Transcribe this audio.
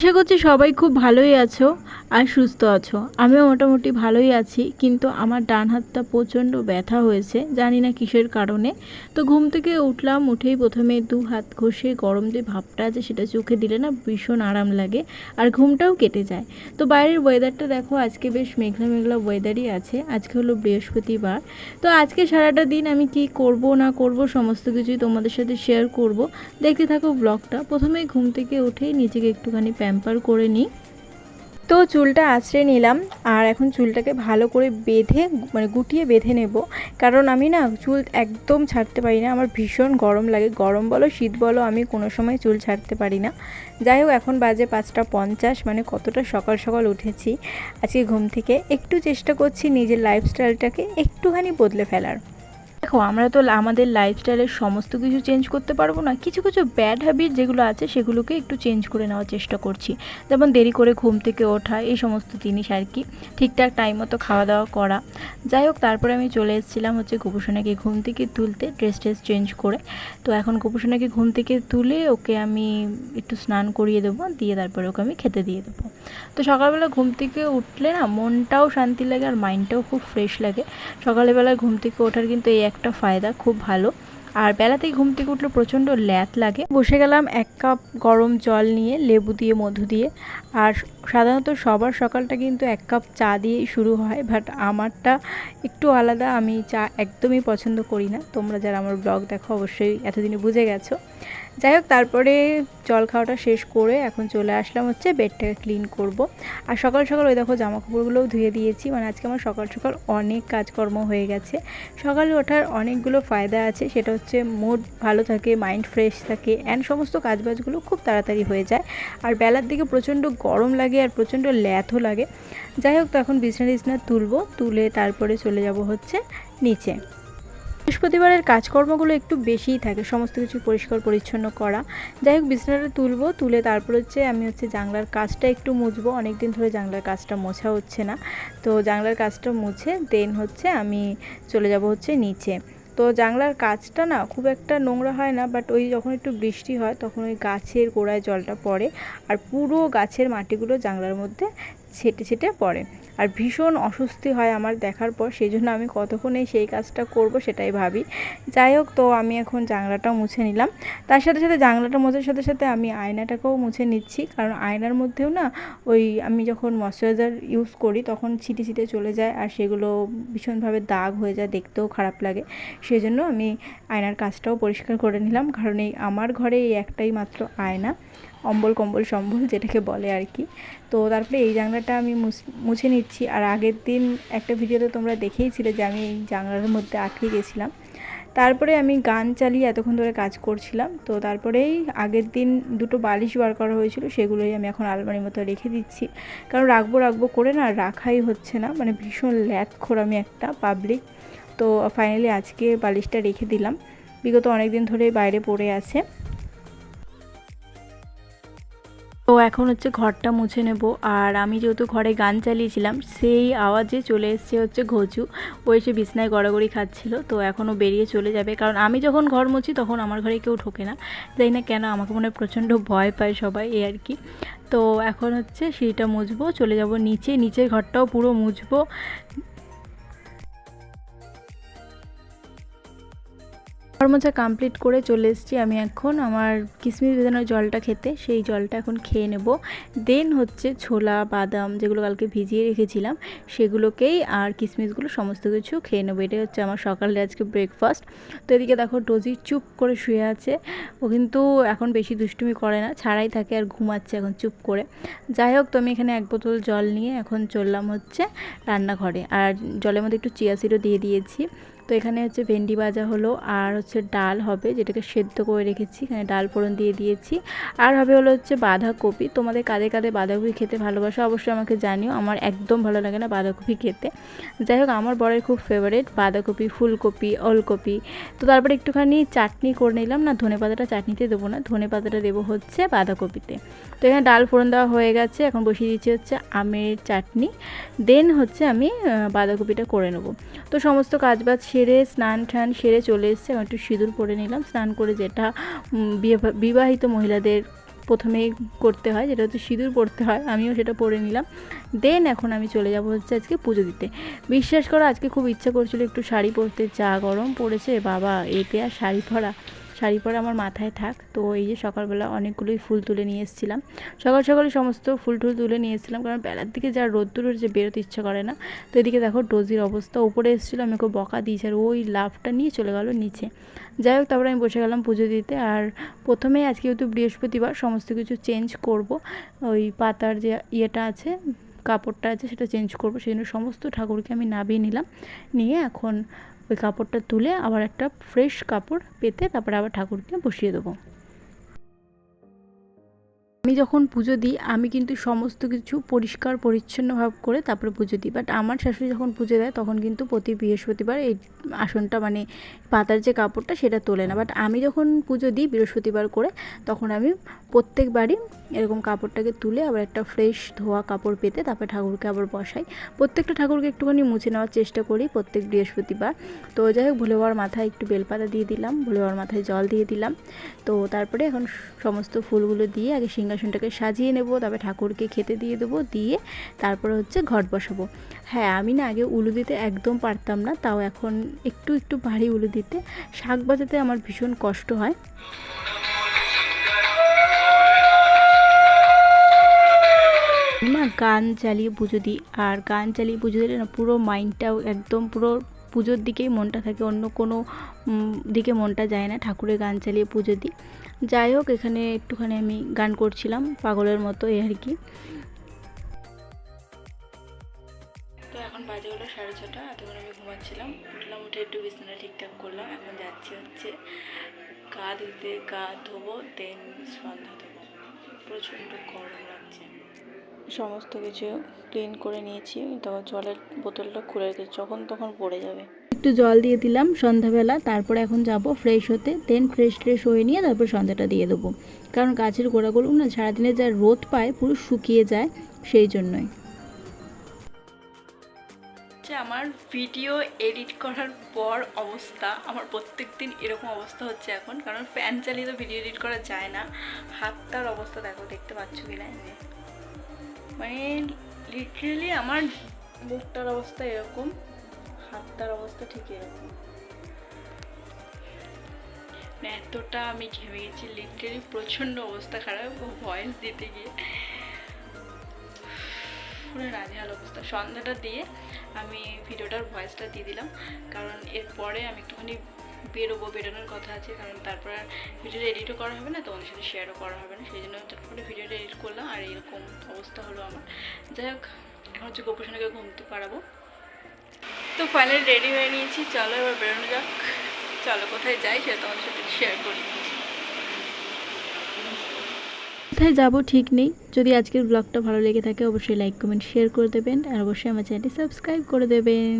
আশা করছি সবাই খুব ভালোই আছো আর সুস্থ আছো। আমিও মোটামুটি ভালোই আছি, কিন্তু আমার ডান হাতটা প্রচণ্ড ব্যথা হয়েছে, জানি না কিসের কারণে। তো ঘুম থেকে উঠলাম, উঠেই প্রথমে দু হাত ঘষে গরম যে ভাবটা আছে সেটা চোখে দিলে না ভীষণ আরাম লাগে আর ঘুমটাও কেটে যায়। তো বাইরের ওয়েদারটা দেখো, আজকে বেশ মেঘলা মেঘলা ওয়েদারই আছে, আজকে হলো বৃহস্পতিবার। তো আজকে সারাটা দিন আমি কি করব, না করব সমস্ত কিছুই তোমাদের সাথে শেয়ার করব। দেখতে থাকো ব্লগটা প্রথমেই ঘুম থেকে উঠেই নিজেকে একটুখানি প্যাম্পার করে নিই। তো চুলটা আঁচড়ে নিলাম আর এখন চুলটাকে ভালো করে বেঁধে মানে গুটিয়ে বেঁধে নেব। কারণ আমি না চুল একদম ছাড়তে পারি না, আমার ভীষণ গরম লাগে। গরম বলো, শীত বলো, আমি কোনো সময় চুল ছাড়তে পারি না। যাই হোক, এখন বাজে পাঁচটা পঞ্চাশ মানে কতটা সকাল সকাল উঠেছি। আজকে ঘুম থেকে একটু চেষ্টা করছি নিজের লাইফস্টাইলটাকে একটুখানি বদলে ফেলার। দেখো, আমরা তো আমাদের লাইফস্টাইলের সমস্ত কিছু চেঞ্জ করতে পারব না। কিছু কিছু ব্যাড হ্যাবিট যেগুলো আছে, সেগুলোকে একটু চেঞ্জ করে নেওয়ার চেষ্টা করছি। যেমন দেরি করে ঘুম থেকে ওঠা, এই সমস্ত জিনিস আর কি। ঠিকঠাক টাইম মতো খাওয়া দাওয়া করা। যাই হোক, তারপরে আমি চলে এসেছিলাম হচ্ছে গোপুসোনাকে ঘুম থেকে তুলতে ড্রেস ট্রেস চেঞ্জ করে। তো এখন গোপুসোনাকে ঘুম থেকে তুলে ওকে আমি একটু স্নান করিয়ে দেবো, দিয়ে তারপরে ওকে আমি খেতে দিয়ে দেবো। তো সকালবেলা ঘুম থেকে উঠলে না, মনটাও শান্তি লাগে আর মাইন্ডটাও খুব ফ্রেশ লাগে। সকালবেলা ঘুম থেকে ওঠার কিন্তু এই একটা ফায়দা, খুব ভালো। আর বেলাতেই ঘুম থেকে উঠলে প্রচণ্ড ল্যাত লাগে। বসে গেলাম এক কাপ গরম জল নিয়ে, লেবু দিয়ে, মধু দিয়ে। আর সাধারণত সবার সকালটা কিন্তু এক কাপ চা দিয়েই শুরু হয় বাট আমারটা একটু আলাদা, আমি চা একদমই পছন্দ করি না। তোমরা যারা আমার ব্লগ দেখো, অবশ্যই এতদিনে বুঝে গেছো। যাই হোক, তারপরে জল খাওয়াটা শেষ করে এখন চলে আসলাম হচ্ছে বেডটাকে ক্লিন করব। আর সকাল সকাল ওই দেখো জামা কাপড়গুলোও ধুয়ে দিয়েছি। মানে আজকে আমার সকাল সকাল অনেক কাজকর্ম হয়ে গেছে। সকালে ওঠার অনেকগুলো ফায়দা আছে। সেটা হচ্ছে মুড ভালো থাকে মাইন্ড ফ্রেশ থাকে অ্যান্ড সমস্ত কাজবাজগুলো খুব তাড়াতাড়ি হয়ে যায়। আর বেলার দিকে প্রচণ্ড গরম লাগে আর প্রচণ্ড ল্যাথও লাগে। যাই হোক, তো এখন বিছনা টিছনা তুলবো, তুলে তারপরে চলে যাব হচ্ছে নিচে। বৃহস্পতিবারের কাজকর্মগুলো একটু বেশিই থাকে, সমস্ত কিছু পরিষ্কার পরিচ্ছন্ন করা। যাই হোক, বিছানাটা তুলবো, তুলে তারপর হচ্ছে আমি হচ্ছে জানলার কাজটা একটু মুছবো। অনেক দিন ধরে জানলার কাজটা মোছা হচ্ছে না। তো জানলার কাজটা মুছে দেন হচ্ছে আমি চলে যাব হচ্ছে নিচে। তো জানলার কাজটা না খুব একটা নোংরা হয় না বাট ওই যখন একটু বৃষ্টি হয়, তখন ওই গাছের গোড়ায় জলটা পড়ে। আর পুরো গাছের মাটিগুলো জানলার মধ্যে ছেটে ছেটে পড়ে। আর ভীষণ অস্বস্তি হয় আমার দেখার পর সেই জন্য আমি কতক্ষণে সেই কাজটা করব সেটাই ভাবি। যাই হোক, তো আমি এখন জানলাটাও মুছে নিলাম। তার সাথে সাথে জাংলাটা মোছার সাথে সাথে আমি আয়নাটাকেও মুছে নিচ্ছি, কারণ আয়নার মধ্যেও না ওই আমি যখন ময়শ্চারাইজার ইউজ করি তখন ছিটে ছিটে চলে যায় আর সেগুলো ভীষণভাবে দাগ হয়ে যায়, দেখতেও খারাপ লাগে। সেই জন্য আমি আয়নার কাজটাও পরিষ্কার করে নিলাম, কারণ এই আমার ঘরে এই একটাই মাত্র আয়না। অম্বল কম্বল সম্বল যেটাকে বলে আর কি। তো তারপরে এই জানলাটা আমি মুছে নিচ্ছি। আর আগের দিন একটা ভিডিওতে তোমরা দেখেইছিলে যে আমি এই জানলার মধ্যে আটকে গেছিলাম। তারপরে আমি গান চালিয়ে এতক্ষণ ধরে কাজ করছিলাম। তো তারপরেই আগের দিন দুটো বালিশ বার করা হয়েছিল, সেগুলোই আমি এখন আলমারির মতো রেখে দিচ্ছি। কারণ রাখব রাখব করে না, রাখাই হচ্ছে না। মানে ভীষণ ল্যাথখোর আমি একটা পাবলিক তো ফাইনালি আজকে বালিশটা রেখে দিলাম। বিগত অনেক দিন ধরে বাইরে পড়ে আছে। তো এখন হচ্ছে ঘরটা মুছে নেব। আর আমি যেহেতু ঘরে গান চালিয়েছিলাম, সেই আওয়াজে চলে এসছে হচ্ছে ঘচু। ও এসে বিছনায় গড়াগড়ি খাচ্ছিল, তো এখনও বেরিয়ে চলে যাবে। কারণ আমি যখন ঘর মুছি তখন আমার ঘরে কেউ ঢোকে না। জানি না কেন, আমাকে মনে প্রচণ্ড ভয় পায় সবাই এই আর কি। তো এখন হচ্ছে সেইটা মুছবো, চলে যাব নিচে। নিচের ঘরটাও পুরো মুছবো। মোছা কমপ্লিট করে চলে এসেছি আমি এখন আমার কিশমিশ ভেজানোর জলটা খেতে, সেই জলটা এখন খেয়ে নেব। দেন হচ্ছে ছোলা, বাদাম যেগুলো কালকে ভিজিয়ে রেখেছিলাম, সেগুলোকেই আর কিশমিশগুলো সমস্ত কিছু খেয়ে নেব। এটাই হচ্ছে আমার সকালে আজকে ব্রেকফাস্ট তো এদিকে দেখো ডোজি চুপ করে শুয়ে আছে। ও কিন্তু এখন বেশি দুষ্টুমি করে না, ছাড়াই থাকে আর ঘুমাচ্ছে এখন চুপ করে। যাই হোক, তো আমি এখানে এক বোতল জল নিয়ে এখন চললাম হচ্ছে রান্নাঘরে। আর জলের মধ্যে একটু চিয়া সিডও দিয়ে দিয়েছি। তো এখানে হচ্ছে ভেন্ডি ভাজা হলো, আর হচ্ছে ডাল হবে যেটাকে সেদ্ধ করে রেখেছি, এখানে ডাল ফোড়ন দিয়ে দিয়েছি। আর হবে হলো হচ্ছে বাঁধাকপি, তোমাদের কাদের কাদের বাঁধাকপি খেতে ভালোবাসো অবশ্যই আমাকে জানিও, আমার একদম ভালো লাগে না বাঁধাকপি খেতে। যাই হোক, আমার বরের খুব ফেভারেট বাঁধাকপি, ফুলকপি, ওলকপি। তো তারপরে একটুখানি চাটনি করে নিলাম, না ধনে পাতাটা চাটনিতে দেবো না, ধনে পাতাটা দেবো হচ্ছে বাঁধাকপিতে। তো এখানে ডাল ফোড়ন দেওয়া হয়ে গেছে, এখন বসিয়ে দিচ্ছি হচ্ছে আমের চাটনি। দেন হচ্ছে আমি বাঁধাকপিটা করে নেব। তো সমস্ত কাজবাজ সেরে স্নান টান সেরে চলে এসছে। একটু সিঁদুর পরে নিলাম। স্নান করে যেটা বিবাহিত মহিলাদের প্রথমেই করতে হয়, যেটা হচ্ছে সিঁদুর পরতে হয়, আমিও সেটা পরে নিলাম। দেন এখন আমি চলে যাব হচ্ছে আজকে পুজো দিতে। বিশ্বাস করো, আজকে খুব ইচ্ছা করছিল একটু শাড়ি পরতে। যা গরম পড়েছে, বাবা, এতে আর শাড়ি পরা শাড়ি পরে আমার মাথায় থাক। তো এই যে সকালবেলা অনেকগুলোই ফুল তুলে নিয়ে এসেছিলাম। সকাল সকালে সমস্ত ফুল টুল তুলে নিয়ে এসেছিলাম কারণ বেলার দিকে যা রোদ্দুর যে বেরোতে ইচ্ছা করে না। তো এদিকে দেখো ডোজির অবস্থা। উপরে এসেছিল আমি ওকে বকা দিয়েছি আর ওই লাভটা নিয়ে চলে গেল নিচে। যাই হোক, তারপরে আমি বসে গেলাম পুজো দিতে। আর প্রথমেই আজকে যেহেতু বৃহস্পতিবার, সমস্ত কিছু চেঞ্জ করব। ওই পাতার যে ইয়েটা আছে, কাপড়টা আছে, সেটা চেঞ্জ করব। সেই জন্য সমস্ত ঠাকুরকে আমি নাবিয়ে নিলাম। নিয়ে এখন ওই কাপড়টা তুলে আবার একটা ফ্রেশ কাপড় পেতে তারপরে আবার ঠাকুরকে বসিয়ে দেবো। আমি যখন পুজো দিই, আমি কিন্তু সমস্ত কিছু পরিষ্কার পরিচ্ছন্নভাবে করে তারপরে পুজো দিই। বাট আমার শাশুড়ি যখন পুজো দেয়, তখন কিন্তু প্রতি বৃহস্পতিবার এই আসনটা মানে পাতার যে কাপড়টা, সেটা তোলে না। বাট আমি যখন পুজো দিই বৃহস্পতিবার করে, তখন আমি প্রত্যেকবারই এরকম কাপড়টাকে তুলে আবার একটা ফ্রেশ ধোয়া কাপড় পেতে তারপরে ঠাকুরকে আবার বসাই। প্রত্যেকটা ঠাকুরকে একটুখানি মুছে নেওয়ার চেষ্টা করি প্রত্যেক বৃহস্পতিবার। তো যাই হোক ভুলে বাবার মাথায় একটু বেলপাতা দিয়ে দিলাম ভুলে বাবার মাথায় জল দিয়ে দিলাম। তো তারপরে এখন সমস্ত ফুলগুলো দিয়ে আগে সিংহাসনটাকে সাজিয়ে নেব, তারপরে ঠাকুরকে খেতে দিয়ে দেবো, দিয়ে তারপরে হচ্ছে ঘট বসাবো। হ্যাঁ আমি না আগে উলু দিতে একদম পারতাম না, তাও এখন একটু একটু ভারী উলু দিতে। শাক বাজাতে আমার ভীষণ কষ্ট হয়। না গান চালিয়ে পুজো দিই, আর গান চালিয়ে পুজো দিলে না পুরো মাইন্ডটাও একদম পুরো পুজোর দিকেই মনটা থাকে, অন্য কোনো দিকে মনটা যায় না। ঠাকুরের গান চালিয়ে পুজো দিই। যাই হোক, এখানে একটুখানি আমি গান করছিলাম, পাগলের মতো এই আর কি। তো এখন বাজে হলো সাড়ে ছটা, এতক্ষণ আমি ঘুমাচ্ছিলাম। উঠলাম, উঠে একটু বিছানা ঠিকঠাক করলাম। এখন যাচ্ছি হচ্ছে গা ধুতে গা ধোবো দেন সন্ধ্যা দেবো। প্রচণ্ড গরম সমস্ত কিছু ক্লিন করে নিয়েছি। তো জলের বোতলটা খুলে রেখেছি যখন তখন পড়ে যাবে। একটু জল দিয়ে দিলাম সন্ধ্যাবেলা তারপরে এখন যাব ফ্রেশ হতে দেন ফ্রেশ ট্রেশ হয়ে নিয়ে তারপর সন্ধ্যাটা দিয়ে দেবো। কারণ গাছের গোড়াগুলো না সারাদিনে যা রোদ পায় পুরো শুকিয়ে যায় সেই জন্যই। হচ্ছে আমার ভিডিও এডিট করার পর অবস্থা আমার প্রত্যেক দিন এরকম অবস্থা হচ্ছে এখন। কারণ ফ্যান চালিয়ে তো ভিডিও এডিট করা যায় না। হাতটার অবস্থা দেখো দেখতে পাচ্ছ কি না। মানে লিটারেলি আমার মুখটার অবস্থা এরকম, হাতটার অবস্থা ঠিক এরকম। মানে এতটা আমি ঘেমে গেছি লিটারেলি প্রচণ্ড অবস্থা খারাপ ভয়েস দিতে গিয়ে। পুরো রাজহাল অবস্থা। সন্ধ্যাটা দিয়ে আমি ভিডিওটার ভয়েসটা দিয়ে দিলাম, কারণ এরপরে আমি একটুখানি বেরোবো বেরোনোর কথা আছে, কারণ তারপর আর ভিডিওটা এডিটও করা হবে না তোমাদের সাথে শেয়ারও করা হবে না, সেই জন্য চটপটে ভিডিওটা এডিট করলাম, আর এরকম অবস্থা হলো আমার। যাই হোক, এখন হচ্ছে গোপোষণাকে ঘুমতে পারাবো তো ফাইনালি রেডি হয়ে নিয়েছি, চলো এবার বেরোনো যাক। চলো, কোথায় যাই সেটা তোমাদের সাথে শেয়ার করি। কোথায় যাব ঠিক নেই, যদি আজকের ব্লগটা ভালো লেগে থাকে অবশ্যই লাইক কমেন্ট শেয়ার করে দেবেন, আর অবশ্যই আমার চ্যানেলটি সাবস্ক্রাইব করে দেবেন।